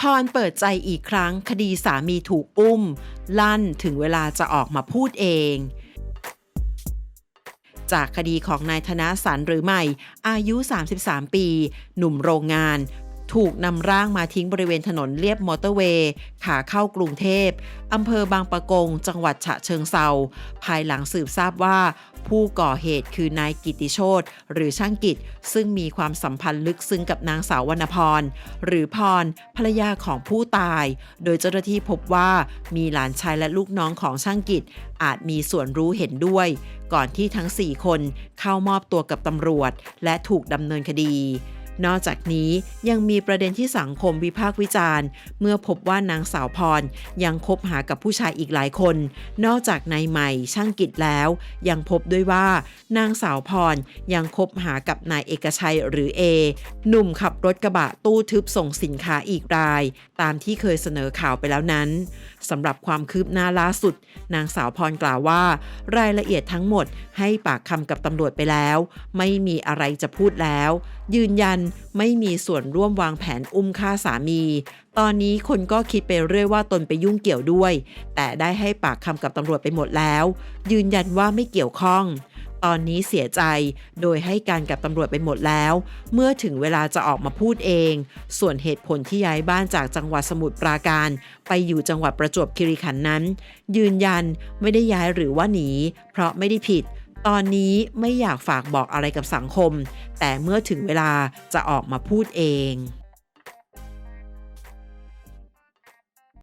พรเปิดใจอีกครั้งคดีสามีถูกอุ้ม ลั่นถึงเวลาจะออกมาพูดเอง จากคดีของนายธนสันหรือใหม่ อายุ 33 ปี หนุ่มโรงงาน ถูกนำร่างมาทิ้งบริเวณถนนเลียบมอเตอร์เวย์ ขาเข้ากรุงเทพอำเภอบางปะกง จังหวัดฉะเชิงเซาภายหลังสืบทราบว่า ผู้ก่อเหตุคือนายกิติโชตหรือช่างกิจ ซึ่งมีความสัมพันธ์ลึกซึ้งกับนางสาววรรณพร หรือพรภรรยาของผู้ตาย โดยเจ้าหน้าที่พบว่ามีหลานชายและลูกน้องของช่างกิจ อาจมีส่วนรู้เห็นด้วย ก่อนที่ทั้ง 4 คนเข้ามอบตัวกับตำรวจ และถูกดำเนินคดี นอกจากนี้ยังมีประเด็นที่สังคมวิพากษ์วิจารณ์ เมื่อพบว่านางสาวพรยังคบหากับผู้ชายอีกหลายคน นอกจากนายใหม่ช่างกิจแล้ว ยังพบด้วยว่านางสาวพรยังคบหากับนายเอกชัยหรือเอหนุ่มขับรถกระบะตู้ทึบส่งสินค้าอีกราย ตามที่เคยเสนอข่าวไปแล้วนั้นสำหรับความคืบหน้าล่าสุด นางสาวพรกล่าวว่า รายละเอียดทั้งหมดให้ปากคำกับตำรวจไปแล้ว ไม่มีอะไรจะพูดแล้ว ยืนยันไม่มีส่วนร่วมวางแผนอุ้มฆ่าสามี ตอนนี้คนก็คิดไปเรื่อยว่าตนไปยุ่งเกี่ยวด้วย แต่ได้ให้ปากคำกับตำรวจไปหมดแล้ว ยืนยันว่าไม่เกี่ยวข้อง ตอนนี้เสียใจโดยให้การกับตำรวจไปหมดแล้ว เมื่อถึงเวลาจะออกมาพูดเอง ส่วนเหตุผลที่ย้ายบ้านจากจังหวัดสมุทรปราการ ไปอยู่จังหวัดประจวบคีรีขันธ์นั้น ยืนยันไม่ได้ย้ายหรือว่าหนี เพราะไม่ได้ผิด ตอนนี้ไม่อยากฝากบอกอะไรกับสังคม แต่เมื่อถึงเวลาจะออกมาพูดเอง